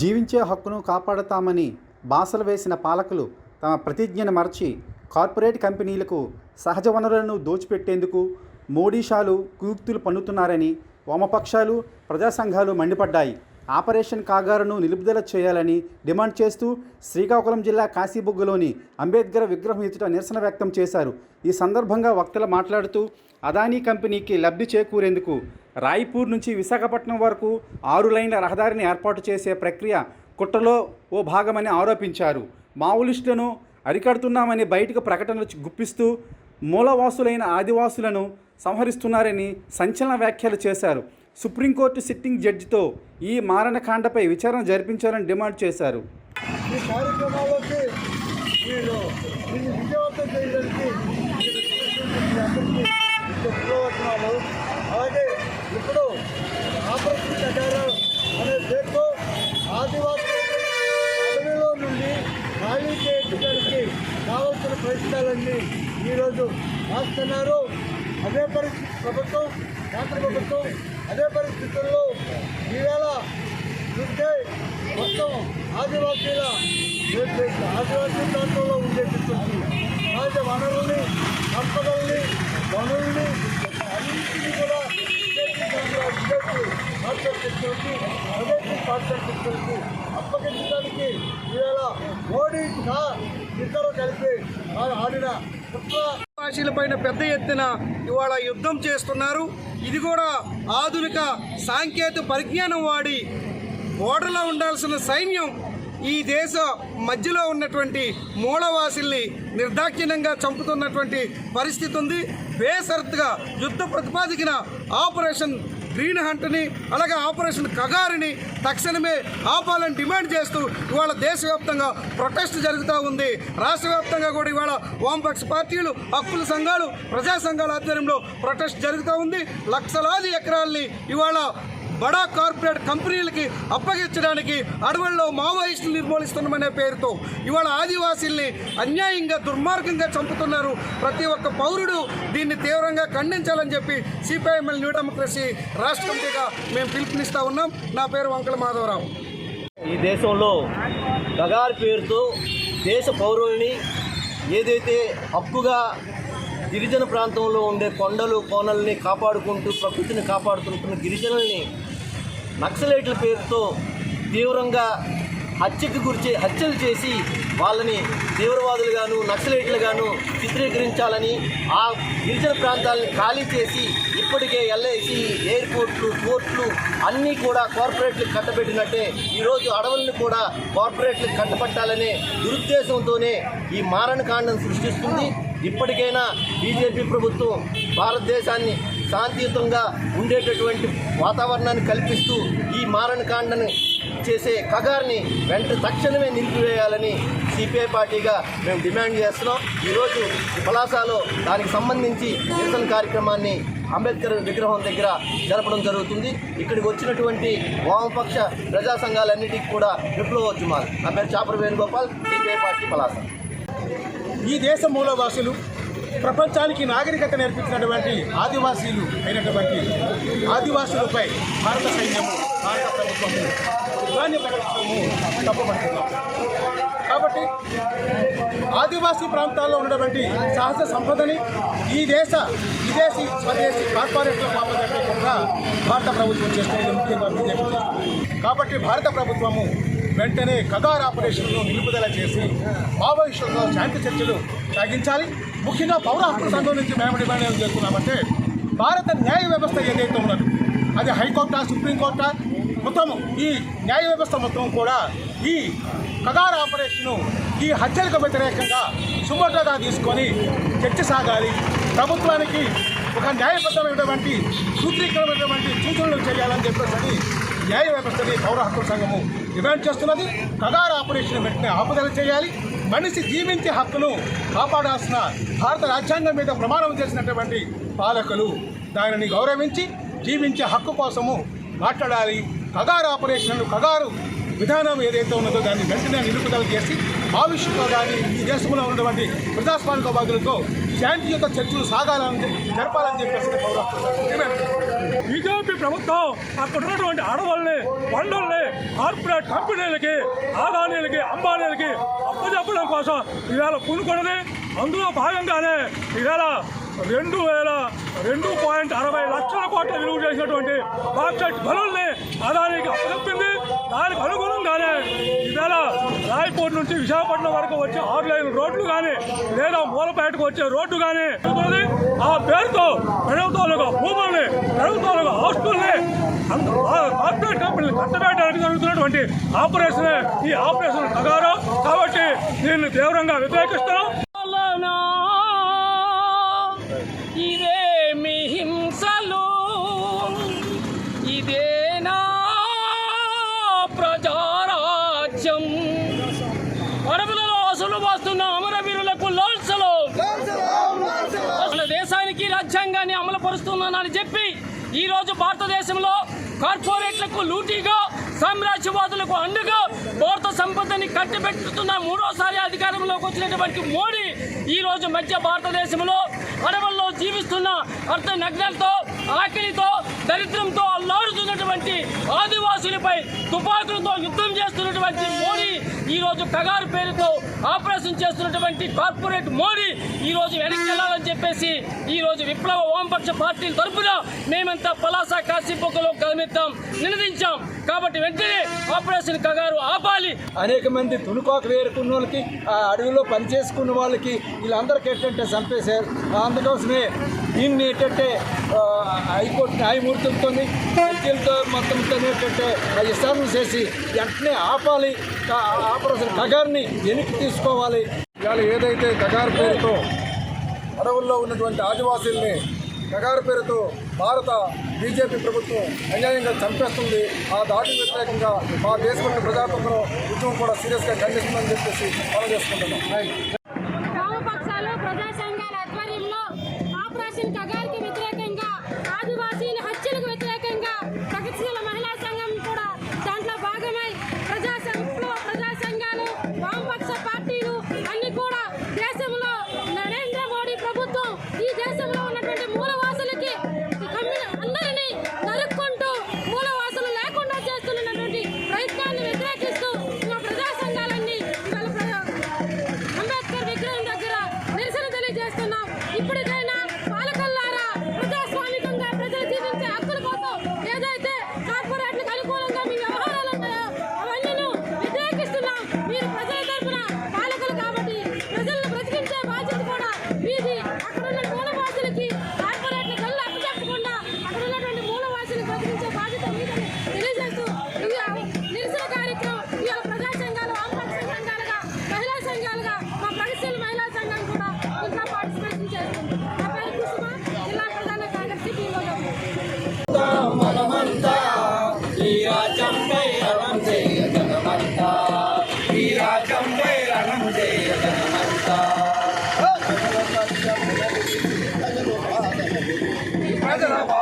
జీవించే హక్కును కాపాడతామని బాసలు వేసిన పాలకులు తమ ప్రతిజ్ఞను మరచి కార్పొరేట్ కంపెనీలకు సహజ వనరులను దోచిపెట్టేందుకు మోడీషాలు కుయుక్తులు పన్నుతున్నారని వామపక్షాలు ప్రజా సంఘాలు మండిపడ్డాయి. ఆపరేషన్ కాగారును నిలుపుదల చేయాలని డిమాండ్ చేస్తూ శ్రీకాకుళం జిల్లా కాశీబుగ్గలోని అంబేద్కర్ విగ్రహం ఎదుట నిరసన వ్యక్తం చేశారు. ఈ సందర్భంగా వక్తలు మాట్లాడుతూ అదానీ కంపెనీకి లబ్ధి చేకూరేందుకు రాయ్పూర్ నుంచి విశాఖపట్నం వరకు ఆరు లైన్ల రహదారిని ఏర్పాటు చేసే ప్రక్రియ కుట్రలో ఓ భాగమని ఆరోపించారు. మావోలిస్టులను అరికడుతున్నామని బయటకు ప్రకటనలు గుప్పిస్తూ మూలవాసులైన ఆదివాసులను సంహరిస్తున్నారని సంచలన వ్యాఖ్యలు చేశారు. సుప్రీంకోర్టు సిట్టింగ్ జడ్జితో ఈ మారణకాండపై విచారణ జరిపించాలని డిమాండ్ చేశారు. ఈ కార్యక్రమాల్లోకి మీరు దీన్ని విజయవంతం చేయడానికి మీ అలాగే ఇప్పుడు ఆపరేషన్ కటారం అనే పేరుతో ఆదివాసీ అడవిలో నుండి ఖాళీ చేయడానికి కావలసిన ప్రయత్నాలన్నీ ఈరోజు రాస్తున్నారు. అదే పరిస్థితి ప్రభుత్వం కేంద్ర ప్రభుత్వం అదే పరిస్థితుల్లో ఈవేళ చూస్తే మొత్తం ఆదివాసీల ఆదివాసీ ప్రాంతంలో ఉండేటటువంటి సహజ వనరుల్ని సంపదల్ని వనరుల్ని అన్నింటినీ కూడా పాఠశాలకి పాఠశాలకి అప్పగించడానికి ఈవేళ మోడీ షా ఇద్దరు కలిపి వారు ఆడిన కుట్ర పైన పెద్ద ఎత్తున ఇవాళ యుద్ధం చేస్తున్నారు. ఇది కూడా ఆధునిక సాంకేతిక పరిజ్ఞానం వాడి బోర్డర్లో ఉండాల్సిన సైన్యం ఈ దేశ మధ్యలో ఉన్నటువంటి మూలవాసుల్ని నిర్దాక్షిణ్యంగా చంపుతున్నటువంటి పరిస్థితి ఉంది. బేసరత్గా యుద్ధ ప్రతిపాదికన ఆపరేషన్ గ్రీన్ హంట్ని అలాగే ఆపరేషన్ కగారిని తక్షణమే ఆపాలని డిమాండ్ చేస్తూ ఇవాళ దేశవ్యాప్తంగా ప్రొటెస్ట్ జరుగుతూ ఉంది. రాష్ట్ర వ్యాప్తంగా కూడా ఇవాళ వామపక్ష పార్టీలు హక్కుల సంఘాలు ప్రజా సంఘాల ఆధ్వర్యంలో ప్రొటెస్ట్ జరుగుతూ ఉంది. లక్షలాది ఎకరాల్ని ఇవాళ బడా కార్పొరేట్ కంపెనీలకి అప్పగించడానికి అడవుల్లో మావోయిస్టులు నిర్మూలిస్తున్నామనే పేరుతో ఇవాళ ఆదివాసీల్ని అన్యాయంగా దుర్మార్గంగా చంపుతున్నారు. ప్రతి ఒక్క పౌరుడు దీన్ని తీవ్రంగా ఖండించాలని చెప్పి సిపిఐఎంఎల్ న్యూ డెమోక్రసీ రాష్ట్ర కమిటీగా మేము పిలుపునిస్తా ఉన్నాం. నా పేరు వంకల మాధవరావు. ఈ దేశంలో గగార్ పేరుతో దేశ పౌరుల్ని ఏదైతే హక్కుగా గిరిజన ప్రాంతంలో ఉండే కొండలు కోనల్ని కాపాడుకుంటూ ప్రకృతిని కాపాడుకుంటున్న గిరిజనుల్ని నక్సలైట్ల పేరుతో తీవ్రంగా హత్యకు గురిచే హత్యలు చేసి వాళ్ళని తీవ్రవాదులుగాను నక్సలైట్లుగాను చిత్రీకరించాలని ఆ గిరిజన ప్రాంతాలను ఖాళీ చేసి ఇప్పటికే ఎల్ఐసి ఎయిర్పోర్ట్లు పోర్ట్లు అన్నీ కూడా కార్పొరేట్లకు కట్టబెట్టినట్టే ఈరోజు అడవులను కూడా కార్పొరేట్లకు కట్టబట్టాలనే దురుద్దేశంతోనే ఈ మారణకాండం సృష్టిస్తుంది. ఇప్పటికైనా బీజేపీ ప్రభుత్వం భారతదేశాన్ని శాంతియుతంగా ఉండేటటువంటి వాతావరణాన్ని కల్పిస్తూ ఈ మారణకాండని చేసే కగార్ని వెంట తక్షణమే నిలిపివేయాలని సిపిఐ పార్టీగా మేము డిమాండ్ చేస్తున్నాం. ఈరోజు పలాసాలో దానికి సంబంధించి నిరసన కార్యక్రమాన్ని అంబేద్కర్ విగ్రహం దగ్గర జరపడం జరుగుతుంది. ఇక్కడికి వచ్చినటువంటి వామపక్ష ప్రజా సంఘాలన్నిటికీ కూడా విప్లవోద్యమాలు. నా పేరు చాపర వేణుగోపాల్ సిపిఐ పార్టీ పలాస. ఈ దేశ మూలవాసులు ప్రపంచానికి నాగరికత నేర్పించినటువంటి ఆదివాసీలు అయినటువంటి ఆదివాసులపై భారత సైన్యము భారత ప్రభుత్వము యుద్ధాన్ని ప్రకటించడము తప్పబడుతున్నాం కాబట్టి ఆదివాసీ ప్రాంతాల్లో ఉన్నటువంటి సహజ సంపదని ఈ దేశ విదేశీ స్వదేశీ కార్పొరేట్ల పాపదట్టకుండా భారత ప్రభుత్వం చేస్తున్నది ముఖ్యంగా బీజేపీ కాబట్టి భారత ప్రభుత్వము వెంటనే కగార్ ఆపరేషన్ను నిలుపుదల చేసి మావోయిస్టులతో శాంతి చర్చలు సాగించాలి. ముఖ్యంగా పౌర హక్కుల సంఘం నుంచి మేము డిమాండ్ ఏం చేస్తున్నామంటే భారత న్యాయ వ్యవస్థ ఏదైతే ఉన్నది అది హైకోర్టా సుప్రీంకోర్టా మొత్తం ఈ న్యాయ వ్యవస్థ మొత్తం కూడా ఈ కగార్ ఆపరేషను ఈ హత్యలకు వ్యతిరేకంగా సుమోటోగా తీసుకొని చర్చ సాగాలి. ప్రభుత్వానికి ఒక న్యాయబద్ధమైనటువంటి సూత్రీకరమైనటువంటి సూచనలు చేయాలని చెప్పేసి న్యాయ వ్యవస్థని పౌర హక్కుల సంఘము డిమాండ్ చేస్తున్నది. కగార్ ఆపరేషన్ వెంటనే ఆపుదల చేయాలి. మనిషి జీవించే హక్కును కాపాడాల్సిన భారత రాజ్యాంగం మీద ప్రమాణం చేసినటువంటి పాలకులు దానిని గౌరవించి జీవించే హక్కు కోసము మాట్లాడాలి. కగారు ఆపరేషన్లు కగారు విధానం ఏదైతే ఉన్నదో దాన్ని వెంటనే నిలుపుదల చేసి భవిష్యత్తులో కానీ ఈ దేశంలో ఉన్నటువంటి ప్రజాస్వామికవాదులతో శాంతియుత చర్చలు సాగాలని జరపాలని చెప్పేసి బీజేపీ ప్రభుత్వం అక్కడ ఉన్నటువంటి ఆడవాళ్ళని వండల్ని కార్పొరేట్ కంపెనీలకి ఆదానీలకి అంబానీలకి అప్పచెప్పడం కోసం ఇవాళ పూనుకున్నది. అందులో భాగంగానే ఇవాళ రెండు వేల రెండు పాయింట్ అరవై లక్షల కోట్ల విలువ చేసినటువంటి బాక్సైట్ బలుల్ని అదానికి అప్పచెప్పింది. దానికి అనుగుణంగానే ఇవాళ రాయపూర్ నుంచి విశాఖపట్నం వరకు వచ్చే ఆరు లైన్ రోడ్లు కానీ లేదా మూలపేటకు వచ్చే రోడ్డు కానీ ఆ పేరుతో ప్రభుత్వాలుగా భూముల్ని ప్రభుత్వాలుగా ఆస్తుల్ని కార్పొరేట్ కంపెనీలు కట్టబెట్టడానికి జరుగుతున్నటువంటి ఆపరేషన్ ఈ ఆపరేషన్ ప్రకారం. కాబట్టి దీన్ని తీవ్రంగా వ్యతిరేకిస్తున్నాం. చేస్తున్నానని చెప్పి ఈ రోజు భారతదేశంలో కార్పొరేట్లకు లూటీగా సామ్రాజ్యవాదులకు అండుగా భారత సంపదని కట్టిపెట్టుతున్న మూడోసారి అధికారంలోకి వచ్చినటువంటి మోడీ ఈరోజు మధ్య భారతదేశంలో అడవుల్లో జీవిస్తున్న అర్థ నగ్నలతో ఆకలితో దరిద్రంతో అల్లాడుతున్నటువంటి ఆదివాసులపై తుపాకులతో యుద్ధం చేస్తున్నటువంటి మోడీ ఈరోజు కగారు పేరుతో ఆపరేషన్ చేస్తున్నటువంటి కార్పొరేట్ మోడీ ఈరోజు వెనక్కి వెళ్ళాలని చెప్పేసి ఈరోజు విప్లవ వామపక్ష పార్టీల తరపున మేమంతా పలాస కాశీపొక్కలో కదిమిద్దాం నినదించాం. కాబట్టి వెంటనే ఆపరేషన్ కగారు ఆపాలి. అనేక మంది తునుకోక వేరుకున్న వాళ్ళకి ఆ అడవిలో పనిచేసుకున్న వాళ్ళకి వీళ్ళందరికీ ఏంటంటే చంపేశారు. అందుకోసమే దీన్ని ఏంటంటే హైకోర్టు న్యాయమూర్తులతో జడ్జీలతో మొత్తంతో ఏంటంటే విచారణ చేసి వెంటనే ఆపాలి. ఆ ఆపరేషన్ కగార్ని వెనక్కి తీసుకోవాలి. ఇవాళ ఏదైతే కగారు పేరుతో అడవుల్లో ఉన్నటువంటి ఆదివాసీల్ని కగారు పేరుతో భారత బీజేపీ ప్రభుత్వం అన్యాయంగా చంపేస్తుంది. ఆ దాటి వ్యతిరేకంగా మా దేశంలో ప్రజాతంత్రం ఉద్యమం కూడా సీరియస్గా ఖండిస్తుందని చెప్పేసి మనం చేసుకుంటున్నాం.